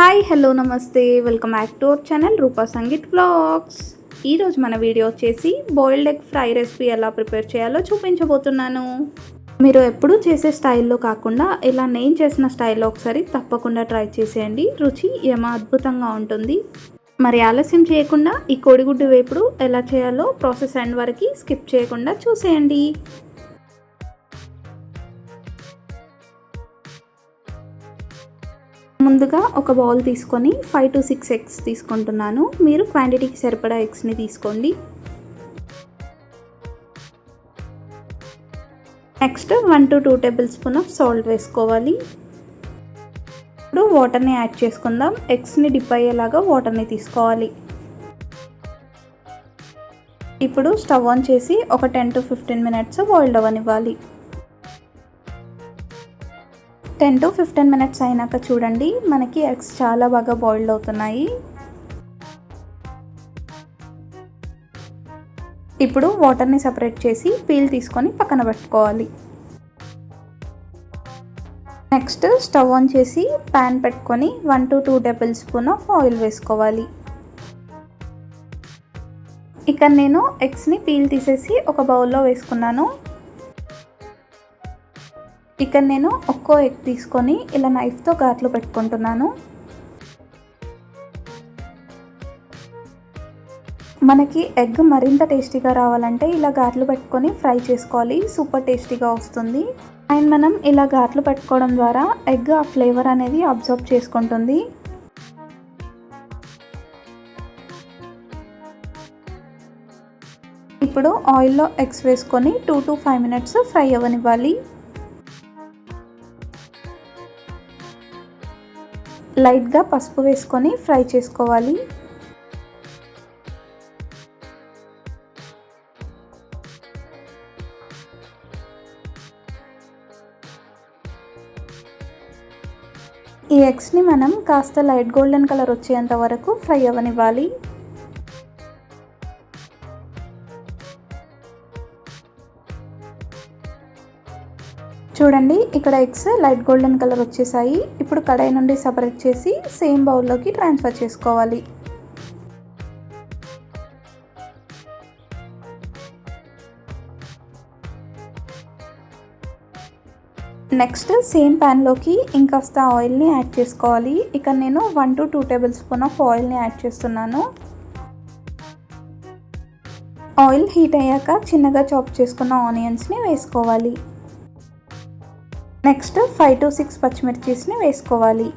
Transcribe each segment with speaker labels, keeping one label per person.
Speaker 1: Hi hello నమస్తే. Welcome back to our channel Rupa Sangeet blogs ఈరోజు మన video వచ్చేసి బాయిల్డ్ ఎగ్ ఫ్రై రెసిపీ ఎలా ప్రిపేర్ చేయాలో చూపించబోతున్నాను. మీరు ఎప్పుడూ చేసే స్టైల్లో కాకుండా ఇలా నేను చేసిన స్టైల్లో ఒకసారి తప్పకుండా ట్రై చేసేయండి. రుచి ఏమో అద్భుతంగా ఉంటుంది. మరి ఆలస్యం చేయకుండా ఈ కోడిగుడ్డు వేపుడు ఎలా చేయాలో ప్రాసెస్ ఎండ్ వరకు స్కిప్ చేయకుండా చూసేయండి. ముందుగా ఒక బౌల్ తీసుకొని ఫైవ్ టు సిక్స్ ఎగ్స్ తీసుకుంటున్నాను. మీరు క్వాంటిటీకి సరిపడా ఎగ్స్ని తీసుకోండి. Next one to two tablespoon of salt వేసుకోవాలి. ఇప్పుడు వాటర్ని యాడ్ చేసుకుందాం. ఎగ్స్ని డిప్ అయ్యేలాగా వాటర్ని తీసుకోవాలి. ఇప్పుడు స్టవ్ ఆన్ చేసి ఒక ten to fifteen minutes boiled అవ్వనివ్వాలి. Ten to fifteen minutes అయినాక చూడండి. మనకి ఎగ్స్ చాలా బాగా బాయిల్డ్ అవుతున్నాయి. ఇప్పుడు వాటర్ని సపరేట్ చేసి పీల్ తీసుకొని పక్కన పెట్టుకోవాలి. నెక్స్ట్ స్టవ్ ఆన్ చేసి ప్యాన్ పెట్టుకొని one to two tablespoon of oil వేసుకోవాలి. ఇక్కడ నేను ఎగ్స్ని పీల్ తీసేసి ఒక బౌల్లో వేసుకున్నాను. ఇక్కడ నేను ఒక్కో ఎగ్ తీసుకొని ఇలా నైఫ్తో ఘాట్లు పెట్టుకుంటున్నాను. మనకి ఎగ్ మరింత టేస్టీగా రావాలంటే ఇలా ఘాట్లు పెట్టుకొని ఫ్రై చేసుకోవాలి. సూపర్ టేస్టీగా వస్తుంది. అండ్ మనం ఇలా ఘాట్లు పెట్టుకోవడం ద్వారా ఎగ్ ఆ ఫ్లేవర్ అనేది అబ్జర్వ్ చేసుకుంటుంది. ఇప్పుడు ఆయిల్లో ఎగ్స్ వేసుకొని two to five minutes fry అవ్వనివ్వాలి. లైట్గా పసుపు వేసుకొని ఫ్రై చేసుకోవాలి. ఈ ఎగ్స్ని మనం కాస్త లైట్ గోల్డెన్ కలర్ వచ్చేంత వరకు ఫ్రై అవ్వనివ్వాలి. చూడండి ఇక్కడ ఎగ్స్ లైట్ గోల్డెన్ కలర్ వచ్చేసాయి. ఇప్పుడు కడాయి నుండి సపరేట్ చేసి సేమ్ బౌల్లోకి ట్రాన్స్ఫర్ చేసుకోవాలి. నెక్స్ట్ సేమ్ ప్యాన్లోకి ఇంకాస్త ఆయిల్ని యాడ్ చేసుకోవాలి. ఇక్కడ నేను one to two tablespoon of ఆయిల్ని యాడ్ చేస్తున్నాను. ఆయిల్ హీట్ అయ్యాక చిన్నగా చాప్ చేసుకున్న ఆనియన్స్ని వేసుకోవాలి. నెక్స్ట్ ఫైవ్ టు సిక్స్ పచ్చిమిర్చీస్ని వేసుకోవాలి.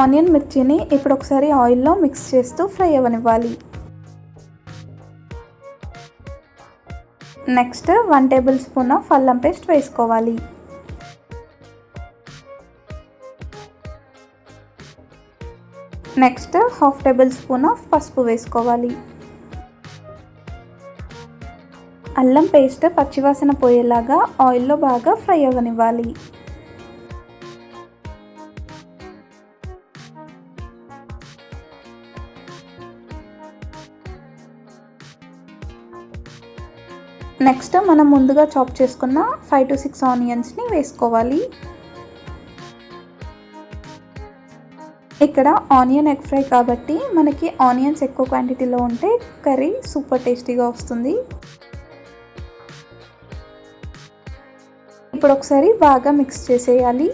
Speaker 1: ఆనియన్ మిర్చిని ఇప్పుడు ఒకసారి ఆయిల్లో మిక్స్ చేస్తూ ఫ్రై అవ్వనివ్వాలి next one tablespoon of అల్లం పేస్ట్ వేసుకోవాలి. Next half tablespoon of పసుపు వేసుకోవాలి. అల్లం పేస్ట్ పచ్చివాసన పోయేలాగా ఆయిల్లో బాగా ఫ్రై అవ్వనివ్వాలి నెక్స్ట్ మనం ముందుగా చాప్ చేసుకున్న ఫైవ్ టు సిక్స్ ఆనియన్స్ని వేసుకోవాలి. ఇక్కడ ఆనియన్ ఎగ్ ఫ్రై కాబట్టి మనకి ఆనియన్స్ ఎక్కువ క్వాంటిటీలో ఉంటే కర్రీ సూపర్ టేస్టీగా వస్తుంది. ఇప్పుడు ఒకసారి బాగా మిక్స్ చేసేయాలి.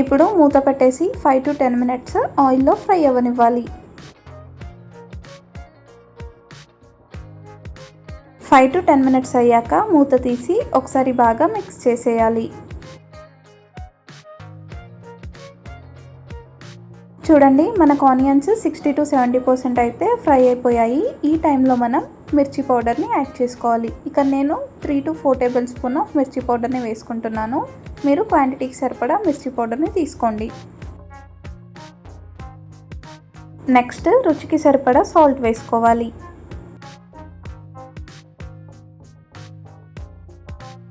Speaker 1: ఇప్పుడు మూత పెట్టేసి ఫైవ్ టు టెన్ మినిట్స్ ఆయిల్లో ఫ్రై అవ్వనివ్వాలి. ఫైవ్ టు టెన్ మినిట్స్ అయ్యాక మూత తీసి ఒకసారి బాగా మిక్స్ చేసేయాలి. చూడండి మనకు onions sixty to seventy percent అయితే ఫ్రై అయిపోయాయి. ఈ టైంలో మనం మిర్చి పౌడర్ని యాడ్ చేసుకోవాలి. ఇక నేను three to four tablespoon of మిర్చి పౌడర్ని వేసుకుంటున్నాను. మీరు క్వాంటిటీకి సరిపడా మిర్చి పౌడర్ని తీసుకోండి. నెక్స్ట్ రుచికి సరిపడా సాల్ట్ వేసుకోవాలి.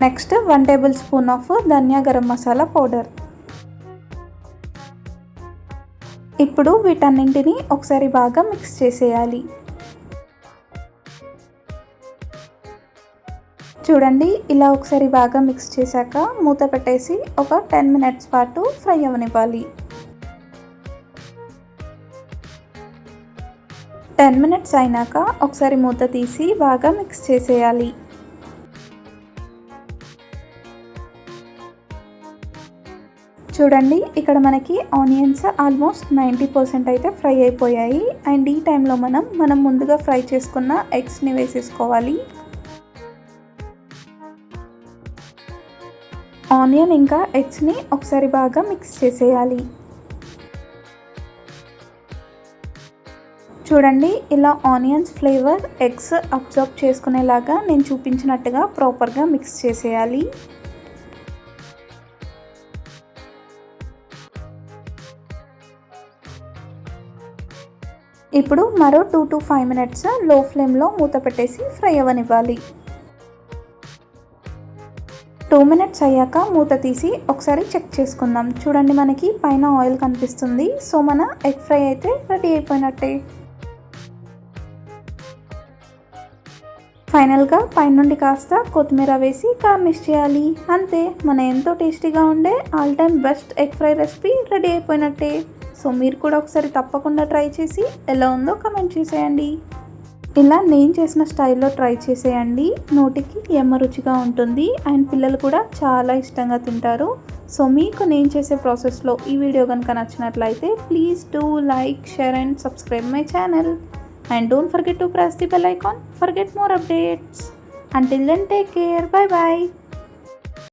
Speaker 1: Next one tablespoon of ధనియా గరం మసాలా పౌడర్. ఇప్పుడు వీటన్నింటిని ఒకసారి బాగా మిక్స్ చేసేయాలి. చూడండి ఇలా ఒకసారి బాగా మిక్స్ చేశాక మూత పెట్టేసి ఒక టెన్ మినిట్స్ పాటు ఫ్రై అవ్వనివ్వాలి టెన్ మినిట్స్ అయినాక ఒకసారి మూత తీసి బాగా మిక్స్ చేసేయాలి. చూడండి ఇక్కడ మనకి ఆనియన్స్ ఆల్మోస్ట్ నైంటీ పర్సెంట్ అయితే ఫ్రై అయిపోయాయి. అండ్ ఈ టైంలో మనం మనం ముందుగా ఫ్రై చేసుకున్న ఎగ్స్ని వేసేసుకోవాలి. ఆనియన్ ఇంకా ఎగ్స్ని ఒకసారి బాగా మిక్స్ చేసేయాలి. చూడండి ఇలా ఆనియన్స్ ఫ్లేవర్ ఎగ్స్ అబ్జర్వ్ చేసుకునేలాగా నేను చూపించినట్టుగా ప్రాపర్గా మిక్స్ చేసేయాలి. ఇప్పుడు మరో టూ టు ఫైవ్ మినిట్స్లో ఫ్లేమ్లో మూత పెట్టేసి ఫ్రై అవ్వనివ్వాలి టూ మినిట్స్ అయ్యాక మూత తీసి ఒకసారి చెక్ చేసుకుందాం. చూడండి మనకి పైన ఆయిల్ కనిపిస్తుంది. సో మన ఎగ్ ఫ్రై అయితే రెడీ అయిపోయినట్టే. ఫైనల్గా పైనుండి కాస్త కొత్తిమీర వేసి గార్నిష్ చేయాలి. అంతే మన ఎంతో టేస్టీగా ఉండే all time best egg fry recipe ready అయిపోయినట్టే. సో మీరు కూడా ఒకసారి తప్పకుండా ట్రై చేసి ఎలా ఉందో కమెంట్ చేసేయండి. ఇలా నేను చేసిన స్టైల్లో ట్రై చేసేయండి. నోటికి ఎమ్మ రుచిగా ఉంటుంది. అండ్ పిల్లలు కూడా చాలా ఇష్టంగా తింటారు. సో మీకు నేను చేసే ప్రాసెస్లో ఈ వీడియో కనుక నచ్చినట్లయితే please do like share and subscribe my channel. And don't forget to press the bell icon. Forget more updates. Until then take care bye bye